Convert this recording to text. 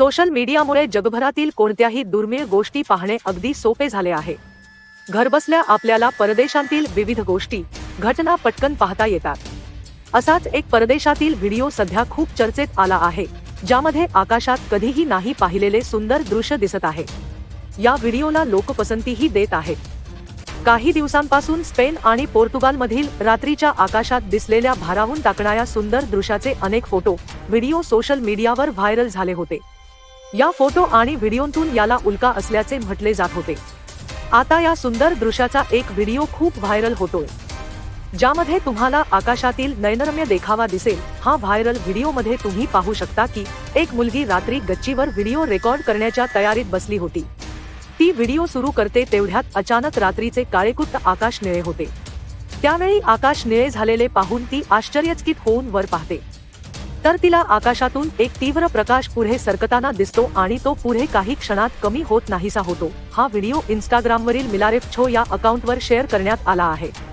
Social मीडियामुळे जगभरातील कोणत्याही दुर्मिळ गोष्टी पाहणे अगदी सोपे झाले आहे. घरबसल्या आपल्याला परदेशांतील विविध गोष्टी घटना पटकन पाहता येतात. असाच एक परदेशातील व्हिडिओ सध्या खूप चर्चेत आला आहे ज्यामध्ये आकाशात कधीही नाही पाहिलेले सुंदर दृश्य दिसत आहे. या व्हिडिओला लोक पसंतीही देत आहेत काही दिवसांपासून स्पेन आणि पोर्तुगालमधील रात्रीच्या आकाशात दिसलेल्या भारावून टाकणाऱ्या सुंदर दृश्याचे अनेक फोटो व्हिडिओ सोशल मीडियावर व्हायरल झाले होते. या फोटो आणि व्हिडिओतून याला उल्का असल्याचे म्हटले जात होते. आता या सुंदर दृश्याचा एक व्हिडिओ खूप व्हायरल होतोय. ज्यामध्ये तुम्हाला आकाशातील नयनरम्य देखावा दिसेल. हा व्हायरल व्हिडिओमध्ये तुम्ही पाहू शकता की एक मुलगी रात्री गच्चीवर व्हिडिओ रेकॉर्ड करण्याच्या तयारीत बसली होती. ती व्हिडिओ सुरू करते तेवढ्यात अचानक रात्रीचे काळेकुट्ट आकाश निळे होते. त्यावेळी आकाश निळे झालेले पाहून ती आश्चर्यचकित होऊन वर पाहते. तर तिला आकाशातून एक तीव्र प्रकाश पुढे सरकताना दिसतो आणि तो पुढे काही क्षणात कमी होत नाहीसा होतो. हा व्हिडिओ इंस्टाग्रामवरील मिलारेफ छो या अकाउंटवर शेअर करण्यात आला आहे.